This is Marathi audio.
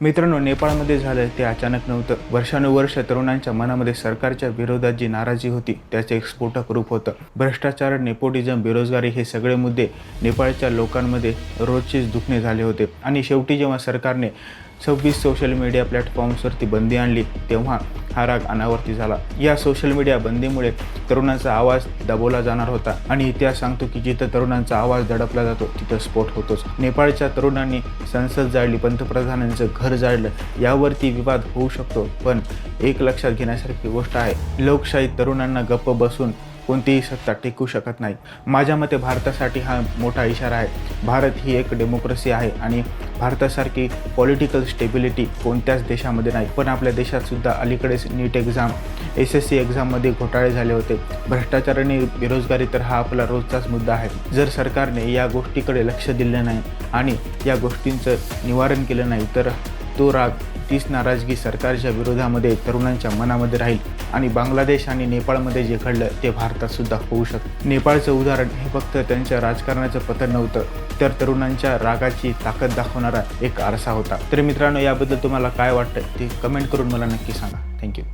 मित्रांनो नेपाळमध्ये झालं ते अचानक नव्हतं. वर्षानुवर्ष तरुणांच्या मनामध्ये सरकारच्या विरोधात जी नाराजी होती त्याचं एक स्फोटक रूप होतं. भ्रष्टाचार नेपोटिझम बेरोजगारी हे सगळे मुद्दे नेपाळच्या लोकांमध्ये रोजचेच दुखणे झाले होते. आणि शेवटी जेव्हा सरकारने सव्वीस सोशल मीडिया प्लॅटफॉर्म्सवरती बंदी आणली तेव्हा हा राग अनावर्ती झाला. या सोशल मीडिया बंदीमुळे तरुणांचा आवाज दबवला जाणार होता आणि इतिहास सांगतो की जिथं तरुणांचा आवाज दडपला जातो तिथं स्फोट होतोच. नेपाळच्या तरुणांनी संसद जाळली पंतप्रधानांचं घर जाळलं यावरती विवाद होऊ शकतो पण एक लक्षात घेण्यासारखी गोष्ट आहे. लोकशाही तरुणांना गप्प बसून कोणतीही सत्ता टिकू शकत नाही. माझ्या मते भारतासाठी हा मोठा इशारा आहे. भारत ही एक डेमोक्रेसी आहे आणि भारतासारखी पॉलिटिकल स्टेबिलिटी कोणत्याच देशामध्ये नाही. पण आपल्या देशातसुद्धा अलीकडेच NEET exam S S C एक्झाममध्ये घोटाळे झाले होते. भ्रष्टाचार आणि बेरोजगारी तर हा आपला रोजचाच मुद्दा आहे. जर सरकारने या गोष्टीकडे लक्ष दिलं नाही आणि या गोष्टींचं निवारण केलं नाही तर तो राग तीच नाराजगी सरकारच्या विरोधामध्ये तरुणांच्या मनामध्ये राहील आणि बांगलादेश आणि नेपाळमध्ये जे घडलं ते भारतात सुद्धा होऊ शकतं. नेपाळचं उदाहरण हे फक्त त्यांच्या राजकारणाचं पतन नव्हतं तर तरुणांच्या रागाची ताकद दाखवणारा एक आरसा होता. तर मित्रांनो याबद्दल तुम्हाला काय वाटतं ते कमेंट करून मला नक्की सांगा. थँक्यू